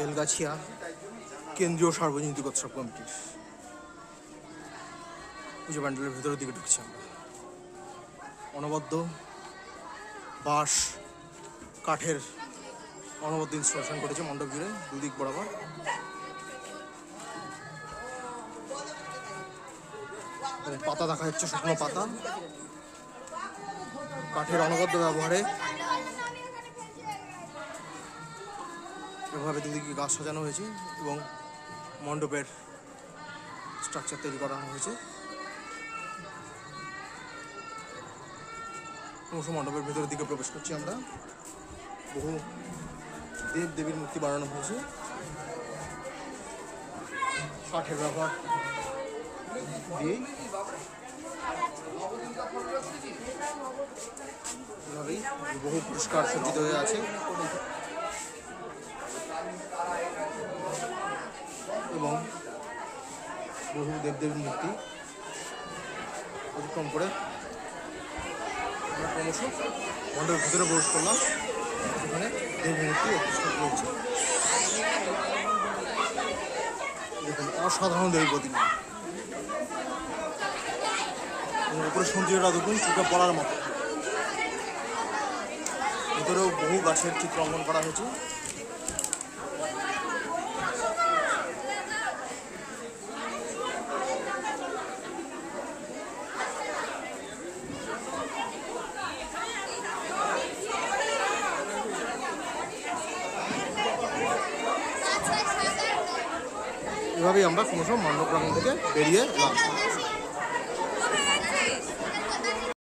বেলগাছিয়া কেন্দ্রীয় সার্বজনীন দুর্গোৎসব কমিটির পুজো প্যান্ডেলের ভিতরের দিকে ঢুকছি আমরা। অনবদ্য বাঁশ, কাঠের অনবদ্য ইনস্টলেশন করেছে মণ্ডপ জুড়ে, দুদিক বরাবর। পাতা দেখা যাচ্ছে শুকনো পাতা। কাঠের অনবদ্য ব্যবহারে এভাবে দুদিকে গাছ সাজানো হয়েছে এবং মণ্ডপের স্ট্রাকচার তৈরি করানো হয়েছে। ক্রমশ মণ্ডপের ভেতরের দিকে প্রবেশ করছি আমরা। বহু দেব দেবীর মূর্তি বানানো হয়েছে। কাঠের ব্যবহার দিয়েই বহু পুরস্কার সজ্জিত হয়ে আছে এবং বহু দেবদেবীর মূর্তি। অতিক্রম করে আমরা ক্রমশ ভিতরে প্রবেশ করলাম। এখানে দেবী মূর্তি দেখুন, অসাধারণ দেবী প্রতিমা। উপরে সৌন্দর্যটা দেখুন চোখে পড়ার মতো। ভিতরেও বহু গাছের চিত্র অঙ্কন করা হয়েছে। এভাবেই আমরা ক্রমশ মণ্ডপ প্রাঙ্গণ থেকে বেরিয়ে এলাম